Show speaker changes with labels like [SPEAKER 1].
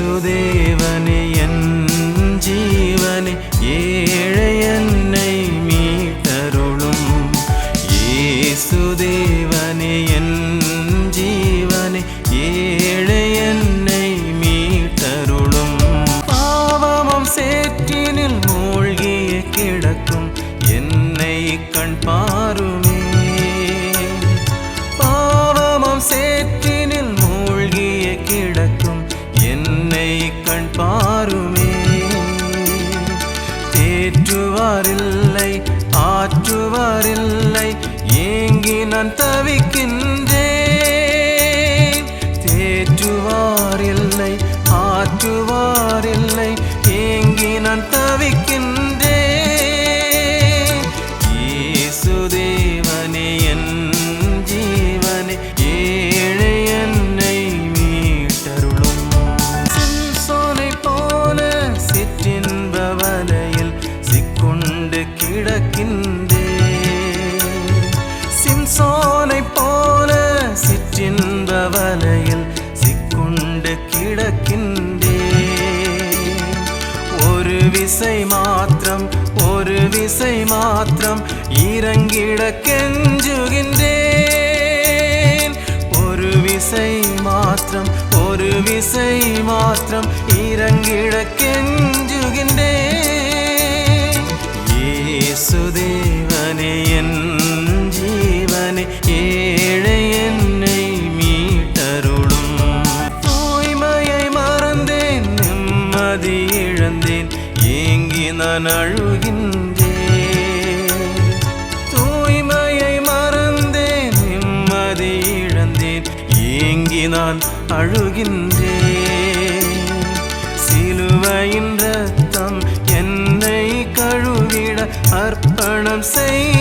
[SPEAKER 1] இயேசுதேவனே என் ஜீவனே ஏழை தேற்றுவாரில்லை ஆற்றுவாரில்லை ஏங்கி நான் தவிக்கின்றேன். தேற்றுவாரில்லை ஆற்றுவாரில்லை ஏங்கி நான் தவிக்கின்றேன். பிறக்கின்றே. கிடக்கின்றேன் சிம்சோனை போல சிற்றின்ப வலையில் சிக்குண்டு கிடக்கின்றே. ஒரு விசை மாத்திரம் ஒரு விசை மாத்திரம் இறங்கிட கெஞ்சுகின்றேன். ஒரு விசை மாத்திரம் ஒரு விசை மாத்திரம் இறங்கிட கெஞ்சுகின்றேன் இழந்தேன் ஏங்கி நான் அழுகின்றேன். தூய்மையை மறந்தேன் நிம்மதி இழந்தேன் ஏங்கி நான் அழுகின்றேன். சிலுவையின் ரத்தம் என்னை கழுவிட அர்ப்பணம் செய்